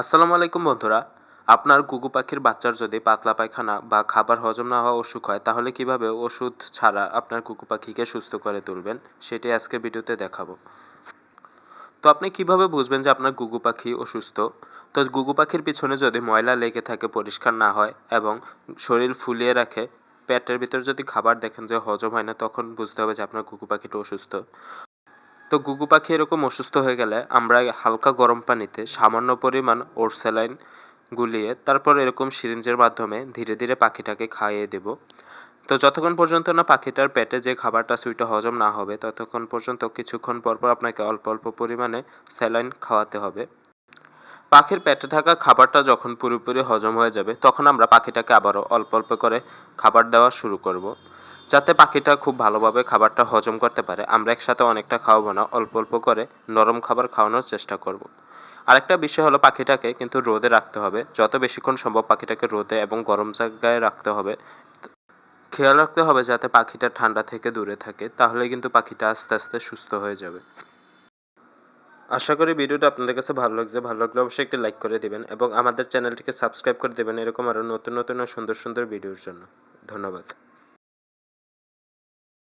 আসসালামু আলাইকুম বন্ধুরা। আপনার গুগু পাখির বাচ্চার যদি পাতলা পায়খানা বা খাবার হজম না হওয়া অসুখ হয়, তাহলে কীভাবে ওষুধ ছাড়া আপনার গুগু পাখিকে সুস্থ করে তুলবেন সেটি আজকে ভিডিওতে দেখাবো। তো আপনি কীভাবে বুঝবেন যে আপনার গুগু পাখি অসুস্থ? তো গুগু পাখির পিছনে যদি ময়লা লেগে থাকে, পরিষ্কার না হয় এবং শরীর ফুলিয়ে রাখে, পেটের ভিতর যদি খাবার দেখেন যে হজম হয় না, তখন বুঝতে হবে যে আপনার গুগু পাখিটা অসুস্থ। তো গুগু পাখি এরকম অসুস্থ হয়ে গেলে আমরা হালকা গরম পানিতে সামান্য পরিমাণ ওর স্যালাইন গুলিয়ে তারপর এরকম সিরিঞ্জের মাধ্যমে ধীরে ধীরে পাখিটাকে খাইয়ে দেব। তো যতক্ষণ পর্যন্ত না পাখিটার পেটে যে খাবারটা সুইটা হজম না হবে, ততক্ষণ পর্যন্ত কিছুক্ষণ পর পর আপনাকে অল্প অল্প পরিমাণে স্যালাইন খাওয়াতে হবে। পাখির পেটে থাকা খাবারটা যখন পুরোপুরি হজম হয়ে যাবে, তখন আমরা পাখিটাকে আবারও অল্প অল্প করে খাবার দেওয়া শুরু করব। যাতে পাখিটা খুব ভালোভাবে খাবারটা হজম করতে পারে, আমরা একসাথে অনেকটা খাওয়াবো না, অল্প অল্প করে নরম খাবার খাওয়ানোর চেষ্টা করব। আরেকটা বিষয় হলো পাখিটাকে কিন্তু রোদে রাখতে হবে। যত বেশিক্ষণ সম্ভব পাখিটাকে রোদে এবং গরম জায়গায় রাখতে হবে। খেয়াল রাখতে হবে যাতে পাখিটা ঠান্ডা থেকে দূরে থাকে, তাহলে কিন্তু পাখিটা আস্তে আস্তে সুস্থ হয়ে যাবে। আশা করি ভিডিওটা আপনাদের কাছে ভালো লাগছে। ভালো লাগলে অবশ্যই একটি লাইক করে দিবেন এবং আমাদের চ্যানেলটিকে সাবস্ক্রাইব করে দেবেন, এরকম আরও নতুন নতুন ও সুন্দর সুন্দর ভিডিওর জন্য। ধন্যবাদ।